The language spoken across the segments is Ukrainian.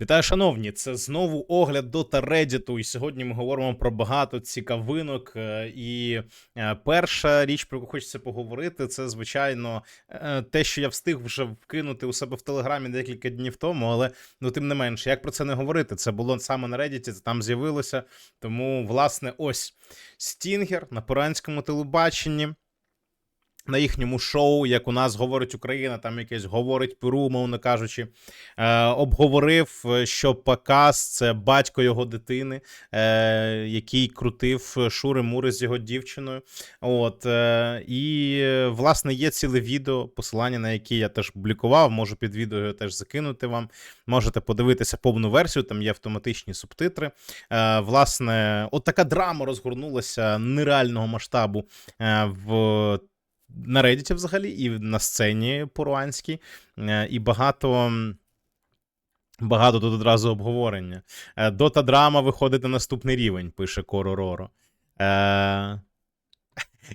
Вітаю, шановні! Це знову огляд Dota Reddit, і сьогодні ми говоримо про багато цікавинок. е, І е, перша річ, про яку хочеться поговорити, це звичайно е, те, що я встиг вже вкинути у себе в телеграмі декілька днів тому, але ну тим не менше, як про це не говорити? Це було саме на Reddit, це там з'явилося. Тому, власне, ось Стінгер на поранському телебаченні. На їхньому шоу, як у нас говорить Україна, там якесь говорить Перу, умовно кажучи, е, обговорив, е, що Пакас це батько його дитини, е, який крутив шури-мури з його дівчиною. От, е, і, власне, є ціле відео, посилання на яке я теж публікував. Можу під відео його теж закинути вам. Можете подивитися повну версію, там є автоматичні субтитри. Е, власне, от така драма розгорнулася нереального масштабу е, в на Reddit взагалі, і на сцені поруанській, е, і багато. Багато тут одразу обговорення. Е, Дота драма виходить на наступний рівень, пише Коро Роро. Е,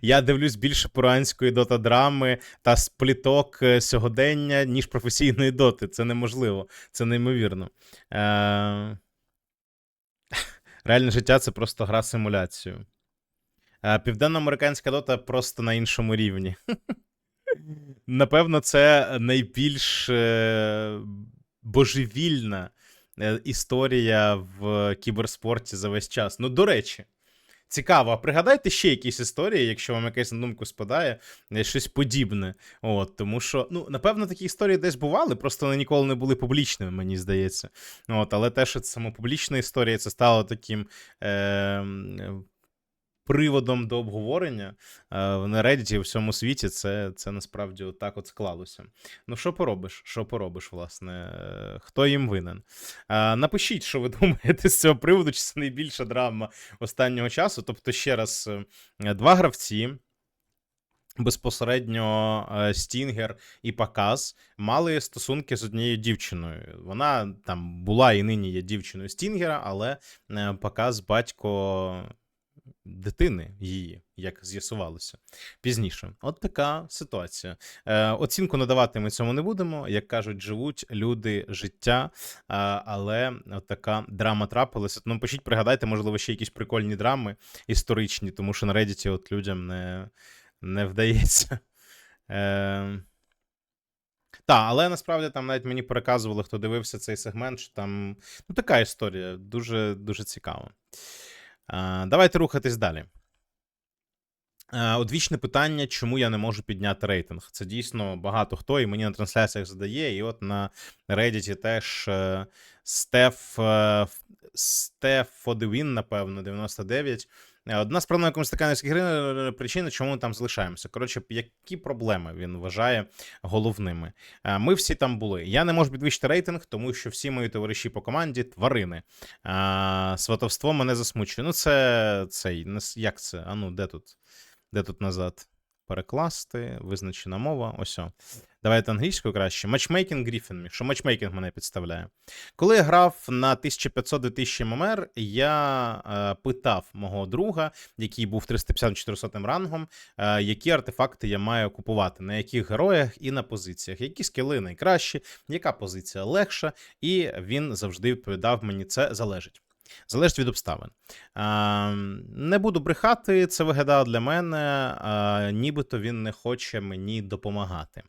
я дивлюсь більше поруанської дота драми та спліток е, сьогодення, ніж професійної доти. Це неможливо, це неймовірно. Е, Реальне життя це просто гра симуляцію. Е, Південноамериканська дота просто на іншому рівні. Напевно, це найбільш е, божевільна е, історія в кіберспорті за весь час. Ну, до речі, цікаво, а пригадайте ще якісь історії, якщо вам якась на думку спадає, щось подібне. От, тому що, ну, напевно, такі історії десь бували, просто вони ніколи не були публічними, мені здається. От, але те, що це самопублічна історія, це стало таким. Е, Приводом до обговорення е, на Reddit і у всьому світі це, це насправді так от склалося. Ну, що поробиш? Що поробиш, власне? Е, Хто їм винен? Е, Напишіть, що ви думаєте з цього приводу, чи це найбільша драма останнього часу. Тобто, ще раз, е, два гравці. Безпосередньо е, Стінгер і Паказ мали стосунки з однією дівчиною. Вона там була і нині є дівчиною Стінгера, але е, Паказ батько дитини її, як з'ясувалося пізніше. От така ситуація. Е, оцінку надавати ми цьому не будемо. Як кажуть, живуть люди життя, е, але от така драма трапилася. Ну, пишіть, пригадайте, можливо, ще якісь прикольні драми історичні, тому що на Reddit от людям не, не вдається. Е, та, але насправді там навіть мені переказували, хто дивився цей сегмент, що там ну, така історія дуже, дуже цікава. Давайте рухатись далі. Одвічне питання, чому я не можу підняти рейтинг. Це дійсно багато хто і мені на трансляціях задає. І от на Reddit теж е, Стеф е, Стеф Фодевін, напевно, 99. Е, Одна з проблем комстаканівських гри е, причина, чому ми там залишаємося. Коротше, які проблеми він вважає головними. Е, Ми всі там були. Я не можу підвищити рейтинг, тому що всі мої товариші по команді тварини. Сватовство мене засмучує. Ну, це цей. Як це? А ну, де тут? Де тут назад? Перекласти, визначена мова. Ось. о. Давайте англійською краще. Матчмейкінг Гріфін. Що матчмейкінг мене підставляє. Коли я грав на 1500-2000 ММР, я е, питав мого друга, який був 350-400 рангом, е, які артефакти я маю купувати, на яких героях і на позиціях, які скіли найкращі, яка позиція легша, і він завжди відповідав мені, це залежить. Залежить від обставин. Не буду брехати, це виглядало для мене, нібито він не хоче мені допомагати.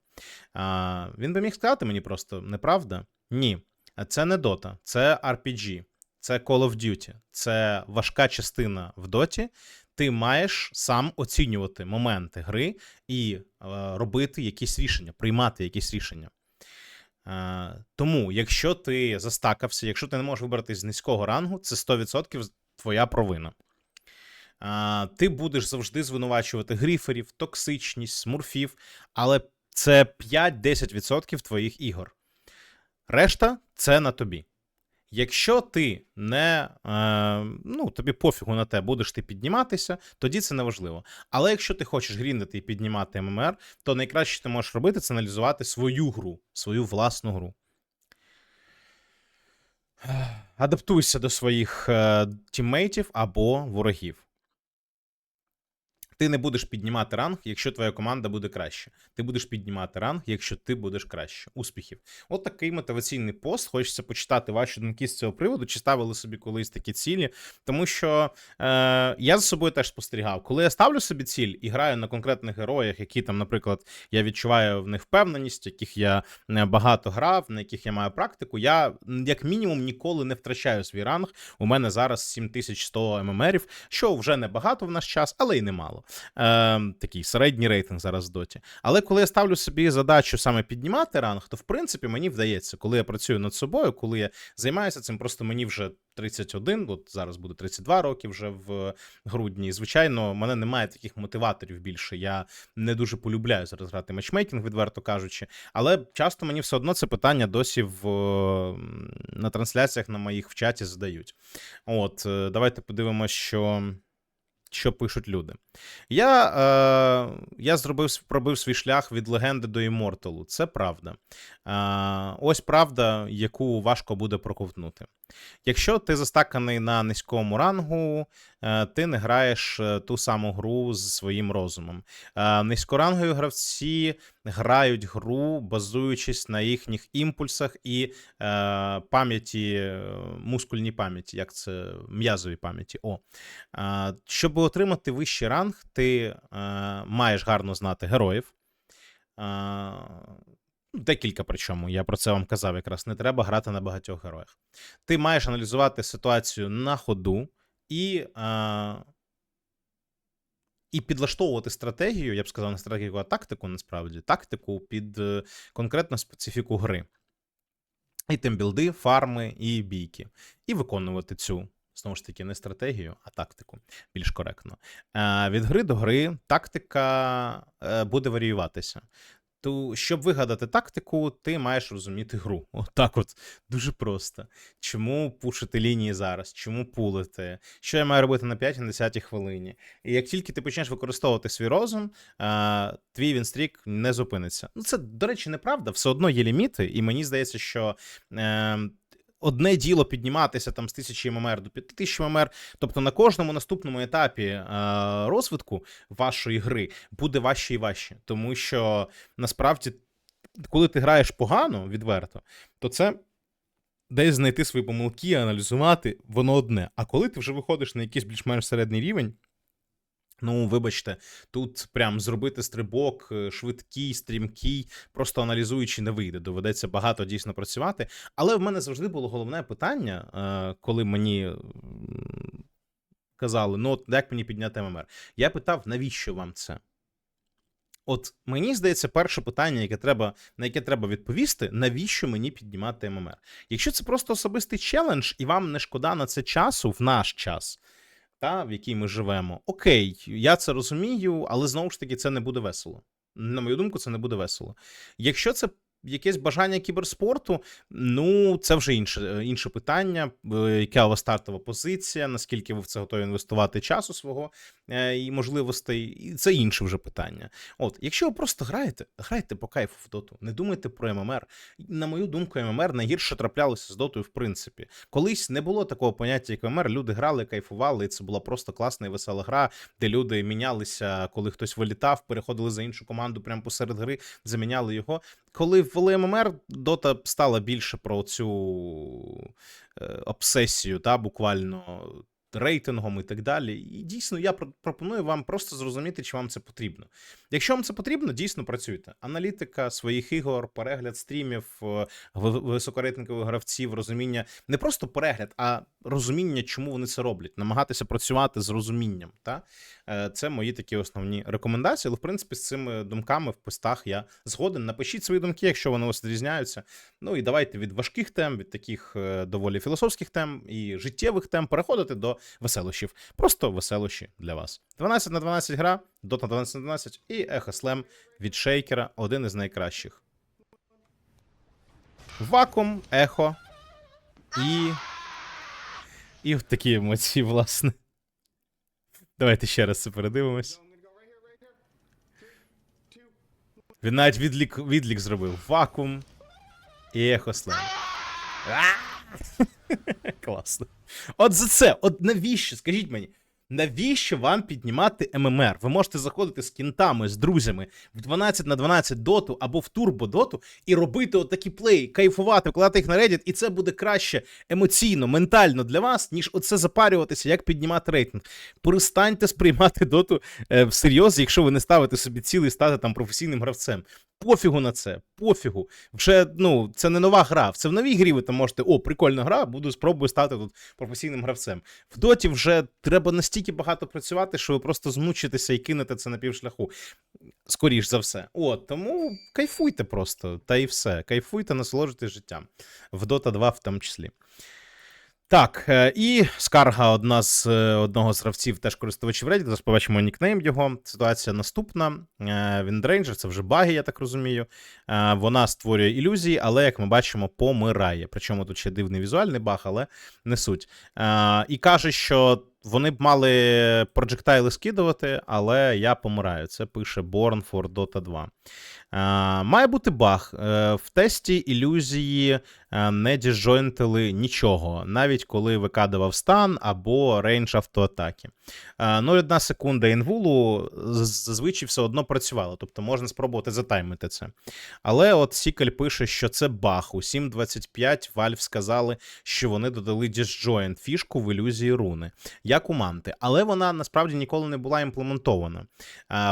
Він би міг сказати мені просто неправда? Ні. Це не Dota, це RPG, це Call of Duty, це важка частина в Доті. Ти маєш сам оцінювати моменти гри і е, робити якісь рішення, приймати якісь рішення. Е, тому, якщо ти застакався, якщо ти не можеш вибрати з низького рангу, це 100% твоя провина. Е, ти будеш завжди звинувачувати гріферів, токсичність, смурфів, але це 5-10% твоїх ігор. Решта це на тобі. Якщо ти не е, ну, тобі пофігу на те, будеш ти підніматися, тоді це не важливо. Але якщо ти хочеш гріндити і піднімати ММР, то найкраще, ти можеш робити, це аналізувати свою гру, свою власну гру. Адаптуйся до своїх е, тіммейтів або ворогів. Ти не будеш піднімати ранг, якщо твоя команда буде краще. Ти будеш піднімати ранг, якщо ти будеш краще. Успіхів. От такий мотиваційний пост. Хочеться почитати ваші думки з цього приводу, чи ставили собі колись такі цілі. Тому що е, я за собою теж спостерігав. Коли я ставлю собі ціль і граю на конкретних героях, які там, наприклад, я відчуваю в них впевненість, яких я е, багато грав, на яких я маю практику, я як мінімум ніколи не втрачаю свій ранг. У мене зараз 7100 ММРів, що вже не багато в наш час, але й немало. Е, такий середній рейтинг зараз в доті. Але коли я ставлю собі задачу саме піднімати ранг, то в принципі мені вдається, коли я працюю над собою, коли я займаюся цим, просто мені вже 31, от зараз буде 32 роки вже в грудні. Звичайно, мене немає таких мотиваторів більше. Я не дуже полюбляю зараз грати матчмейкінг, відверто кажучи. Але часто мені все одно це питання досі в, на трансляціях на моїх в чаті задають. От, е, давайте подивимося, що. Що пишуть люди. Я, е, я зробив пробив свій шлях від легенди до іморталу. Це правда. Е, ось правда, яку важко буде проковтнути. Якщо ти застаканий на низькому рангу, ти не граєш е, ту саму гру з своїм розумом. Е, Низькорангові гравці грають гру, базуючись на їхніх імпульсах і е, пам'яті, е, мускульній пам'яті, як це м'язовій пам'яті. О. Е, Щоб отримати вищий ранг, ти е, маєш гарно знати героїв. Е, Декілька причому, я про це вам казав якраз. Не треба грати на багатьох героях. Ти маєш аналізувати ситуацію на ходу і, е, і підлаштовувати стратегію, я б сказав, не стратегію, а тактику, насправді, тактику під е, конкретну специфіку гри. І тимбілди, фарми, і бійки. І виконувати цю, знову ж таки, не стратегію, а тактику більш коректно. Е, від гри до гри тактика е, буде варіюватися. То, щоб вигадати тактику, ти маєш розуміти гру. Отак от дуже просто. Чому пушити лінії зараз? Чому пулити? Що я маю робити на 5 на 10 хвилині? І як тільки ти почнеш використовувати свій розум, твій вінстрік не зупиниться. Ну, це, до речі, неправда, все одно є ліміти, і мені здається, що. Одне діло підніматися там з 1000 ММР до 5000 ММР, тобто на кожному наступному етапі е, розвитку вашої гри буде важче і важче, тому що насправді, коли ти граєш погано, відверто, то це десь знайти свої помилки, аналізувати, воно одне. А коли ти вже виходиш на якийсь більш-менш середній рівень. Ну, вибачте, тут прям зробити стрибок е, швидкий, стрімкий, просто аналізуючи, не вийде. Доведеться багато дійсно працювати. Але в мене завжди було головне питання, е, коли мені казали, ну от як мені підняти ММР? Я питав, навіщо вам це? От мені здається, перше питання, яке треба, на яке треба відповісти, навіщо мені піднімати ММР? Якщо це просто особистий челендж, і вам не шкода на це часу в наш час, та, в якій ми живемо, окей, я це розумію, але знову ж таки, це не буде весело. На мою думку, це не буде весело. Якщо це якесь бажання кіберспорту, ну це вже інше інше питання. е, Яка у вас стартова позиція, наскільки ви в це готові інвестувати часу свого е, і можливостей, і це інше вже питання. От, якщо ви просто граєте, грайте по кайфу в доту, не думайте про ММР. На мою думку, ММР найгірше траплялося з дотою, в принципі. Колись не було такого поняття, як ММР. Люди грали, кайфували, і це була просто класна і весела гра, де люди мінялися, коли хтось вилітав, переходили за іншу команду прямо посеред гри, заміняли його. Коли ввели ММР, дота стала більше про цю е, обсесію, та буквально рейтингом і так далі. І дійсно, я про- пропоную вам просто зрозуміти, чи вам це потрібно. Якщо вам це потрібно, дійсно працюйте. Аналітика своїх ігор, перегляд стрімів, е, високорейтингових гравців, розуміння не просто перегляд, а розуміння, чому вони це роблять, намагатися працювати з розумінням. Та? Е, Це мої такі основні рекомендації. Але в принципі з цими думками в постах я згоден. Напишіть свої думки, якщо вони вас відрізняються. Ну і давайте від важких тем, від таких е, доволі філософських тем і життєвих тем переходити до веселощів. Просто веселощі для вас. 12 на 12 гра, Dota 12 на 12 і Echo Slam від Шейкера один із найкращих. Вакуум, ехо і. І от такі емоції, власне. Давайте ще раз це передивимось. Він навіть відлік, відлік зробив. Вакуум і ехослем. Класно. От за це, от навіщо? Скажіть мені, Навіщо вам піднімати ММР? Ви можете заходити з кінтами, з друзями в 12 на 12 доту або в турбо доту і робити отакі плеї, кайфувати, вкладати їх на Reddit, і це буде краще емоційно, ментально для вас, ніж оце запарюватися, як піднімати рейтинг. Перестаньте сприймати доту е, всерйоз, якщо ви не ставите собі цілий стати там професійним гравцем. Пофігу на це, пофігу. Вже ну це не нова гра. Це в новій грі ви там можете, о, прикольна гра, буду спробую стати тут професійним гравцем. В доті вже треба настільки багато працювати, що ви просто змучитеся і кинете це на півшляху. Скоріш за все. От, тому кайфуйте просто, та і все. Кайфуйте, насолоджуйтесь життям. В Dota 2 в тому числі. Так, е, і скарга одна з е, одного з гравців, теж користувачів Reddit, зараз побачимо нікнейм його. Ситуація наступна. Е, Він Рейнджер, це вже баги, я так розумію. Вона створює ілюзії, але, як ми бачимо, помирає. Причому тут ще дивний візуальний баг, але не суть. І каже, що вони б мали проджектайли скидувати, але я помираю. Це пише Born for Dota 2. Е, Має бути баг. Е, В тесті ілюзії е, не діжойнтили нічого, навіть коли викадував стан або рейндж автоатаки. Е, 0,1 секунда інвулу зазвичай все одно працювало, тобто можна спробувати затаймити це. Але от Сікель пише, що це баг. У 7.25 Valve сказали, що вони додали disjoint фішку в ілюзії руни, як у манти, але вона насправді ніколи не була імплементована.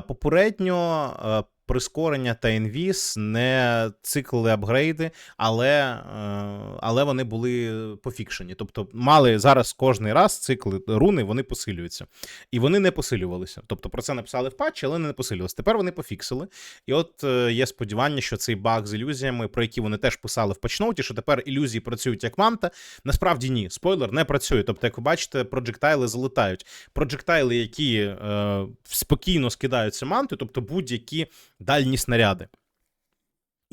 Попередньо. Прискорення та інвіз не циклили апгрейди, але, е, але вони були пофікшені. Тобто мали зараз кожний раз цикли руни, вони посилюються. І вони не посилювалися. Тобто про це написали в патчі, але не посилювалися. Тепер вони пофіксили. І от е, є сподівання, що цей баг з ілюзіями, про які вони теж писали в патчноуті, що тепер ілюзії працюють як манта. Насправді ні, спойлер не працює. Тобто, як ви бачите, проджектайли залетають. Проджектайли, які е, спокійно скидаються мантою, тобто будь-які дальні снаряди.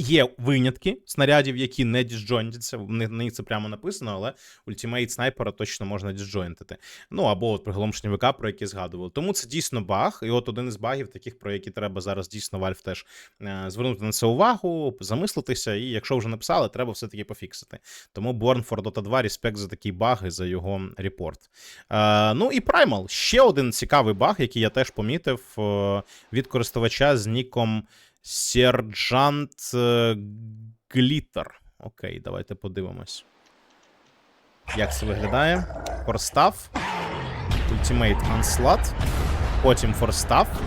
Є винятки снарядів, які не діджойнтяться, на них це прямо написано, але ультимейт снайпера точно можна діджойнтити. Ну або от приголомшені ВК, про які згадували. Тому це дійсно баг. І от один із багів, таких, про які треба зараз дійсно Valve теж е, звернути на це увагу, замислитися, і якщо вже написали, треба все-таки пофіксити. Тому Born for Dota 2, респект за такі баги, за його репорт. Е, ну і Primal. Ще один цікавий баг, який я теж помітив е, від користувача з ніком. Сержант е, Глітер. Окей, давайте подивимось. Як це виглядає? Форстав. Ultimate Onslaught. Потім форстав.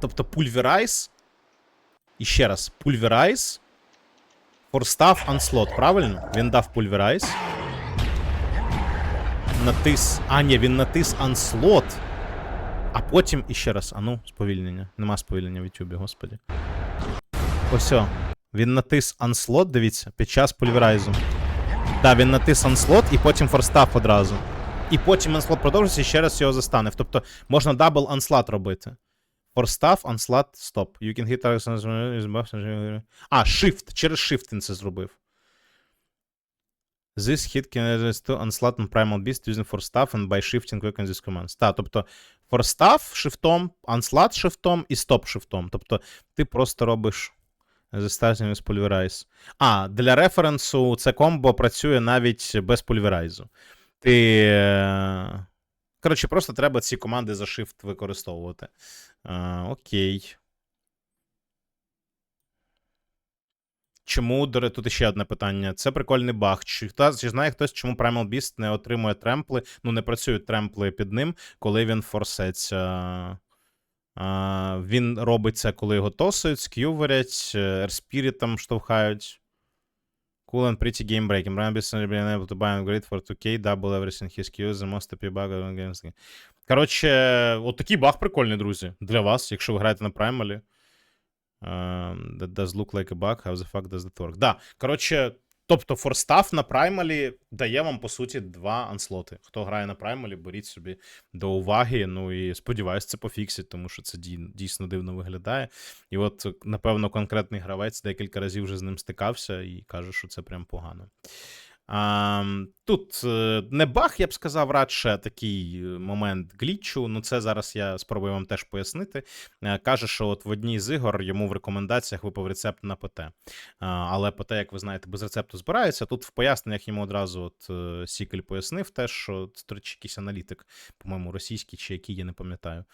Тобто пульверайз. І ще раз, пульверайз. Форстав Onslaught, правильно? Він дав пульверайз. Натис. А, ні, він натис Onslaught. А потім іще раз, а ну, сповільнення. Нема сповільнення в Ютубі, господі. Ось. о. Він натис Onslaught, дивіться, під час пульверайзу. Так, він натис Onslaught і потім форстав одразу. І потім Onslaught продовжиться і ще раз його застанив. Тобто можна дабл Onslaught робити. Форстав, Onslaught, стоп. You can hit. А, Shift. Через Shift він це зробив. This hit can address to onslaught on primal beast using for staff and by shifting weapon these commands. Та, тобто staff шифтом, onslaught шифтом і стоп шифтом. Тобто ти просто робиш зі starting з пульверайз. А, для референсу це комбо працює навіть без пульверайзу. Ти. е, Коротше, просто треба ці команди за shift використовувати. А, окей. Чому, тут ще одне питання. Це прикольний баг. Чи, хто, чи знає хтось, чому Primal Beast не отримує тремпли, ну не працюють тремпли під ним, коли він форсеться. А, він робить це, коли його тосують, скюверять, ерспірітом штовхають. Cool and pretty game breaking. Primal Beast has been able to buy and upgrade for 2K, double everything he skills, the most OP bug of games. Коротше, от такий баг прикольний, друзі. Для вас, якщо ви граєте на Primal. Um, that does look like a bug. How the fuck does that work? Да, коротше, тобто форстав на праймалі дає вам, по суті, два анслоти. Хто грає на праймалі, беріть собі до уваги. Ну і сподіваюсь, це пофіксять, тому що це дійсно дивно виглядає. І от, напевно, конкретний гравець декілька разів вже з ним стикався і каже, що це прям погано. Тут е, не баг, я б сказав, радше такий е, момент глітчу. Ну, це зараз я спробую вам теж пояснити. Е, Каже, що от в одній з ігор йому в рекомендаціях випав рецепт на ПТ. Але ПТ, як ви знаєте, без рецепту збирається. Тут в поясненнях йому одразу от Сікель пояснив те, що це, якийсь аналітик, по-моєму, російський чи який, я не пам'ятаю.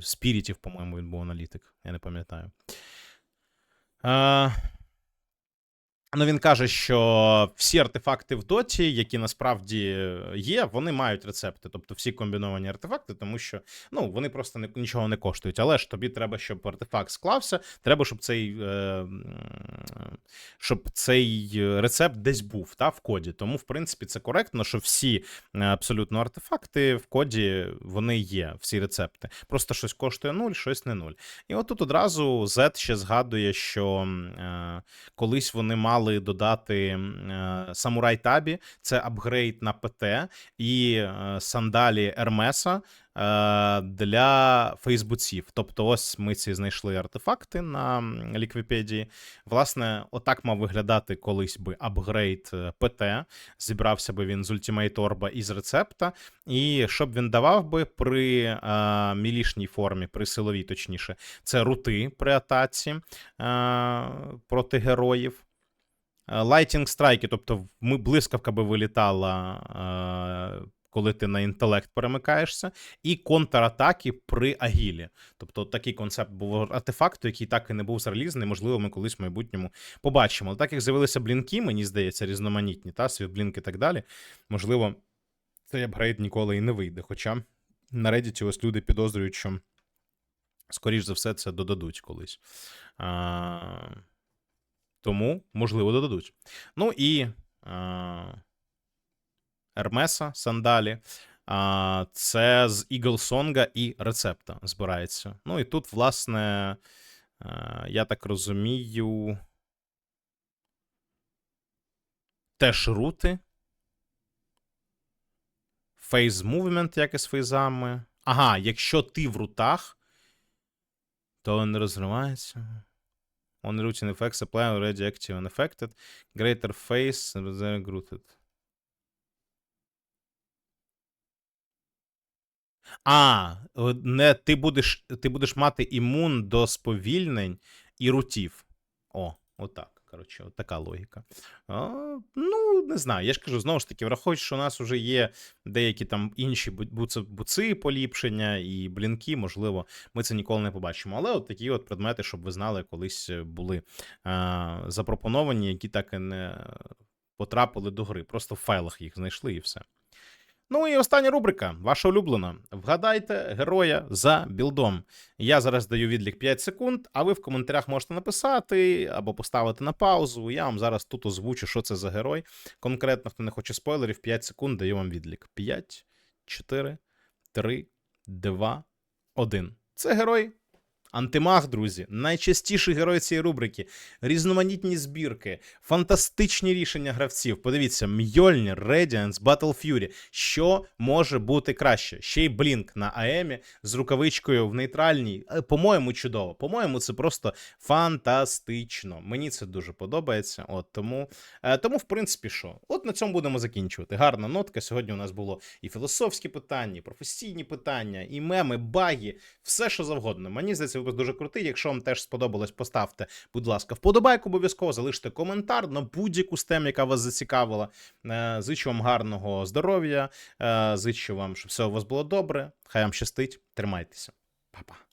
Спірітів, по-моєму, він був аналітик, я не пам'ятаю. Ну, він каже, що всі артефакти в доті, які насправді є, вони мають рецепти, тобто всі комбіновані артефакти, тому що ну, вони просто не, нічого не коштують. Але ж тобі треба, щоб артефакт склався, треба, щоб цей е, щоб цей рецепт десь був та, в коді. Тому, в принципі, це коректно, що всі е, абсолютно артефакти в коді вони є, всі рецепти. Просто щось коштує 0, щось не 0. І от тут одразу Z ще згадує, що е, колись вони мали додати е, самурай табі, це апгрейд на ПТ, і е, сандалі Ермеса е, для фейсбуців. Тобто, ось ми ці знайшли артефакти на ліквіпедії. Власне, отак мав виглядати колись би апгрейд е, ПТ. Зібрався би він з Ultimate Orba і з рецепта. І що б він давав би при е, мілішній формі, при силовій, точніше, це рути при атаці е, проти героїв. Лайтінг страйки, тобто блискавка би вилітала, е, коли ти на інтелект перемикаєшся, і контратаки при агілі. Тобто такий концепт був артефакту, який так і не був зарелізний. Можливо, ми колись в майбутньому побачимо. Але так як з'явилися блінки, мені здається, різноманітні, та світблінк і так далі. Можливо, цей апгрейд ніколи і не вийде. Хоча на Reddit ось люди підозрюють, що, скоріш за все, це додадуть колись. Тому, можливо, додадуть. Ну і а, Ермеса сандалі. А, це з Іглсонга і рецепта збирається. Ну і тут, власне, а, я так розумію. Теж рути. Фейз Movement, як і з фейзами. Ага, якщо ти в рутах, то він розривається. On routing effects apply already active and affected. Greater face rooted. А, не ти будеш, ти будеш мати імун до сповільнень і рутів. О, отак. Коротше, от така логіка. А, ну, не знаю. Я ж кажу, знову ж таки, враховуючи, що у нас вже є деякі там інші буци, поліпшення і блінки, можливо, ми це ніколи не побачимо. Але от такі от предмети, щоб ви знали, колись були а, запропоновані, які так і не потрапили до гри. Просто в файлах їх знайшли і все. Ну і остання рубрика, ваша улюблена. Вгадайте героя за білдом. Я зараз даю відлік 5 секунд, а ви в коментарях можете написати або поставити на паузу. Я вам зараз тут озвучу, що це за герой. Конкретно, хто не хоче спойлерів, 5 секунд даю вам відлік. 5, 4, 3, 2, 1. Це герой. Антимаг, друзі, найчастіший герой цієї рубрики, різноманітні збірки, фантастичні рішення гравців. Подивіться, Мьольнір, Radiance, Battle Fury. Що може бути краще? Ще й Блінк на АЕМі з рукавичкою в нейтральній. Е, По-моєму, чудово. По-моєму, це просто фантастично. Мені це дуже подобається. От тому, е, тому, в принципі, що? От на цьому будемо закінчувати. Гарна нотка. Сьогодні у нас було і філософські питання, і професійні питання, і меми, баги, все що завгодно. Мені здається, випуск дуже крутий. Якщо вам теж сподобалось, поставте, будь ласка, вподобайку обов'язково, залиште коментар на будь-яку з тем, яка вас зацікавила. Е, Зичу вам гарного здоров'я, е, зичу вам, щоб все у вас було добре. Хай вам щастить, тримайтеся. Па-па.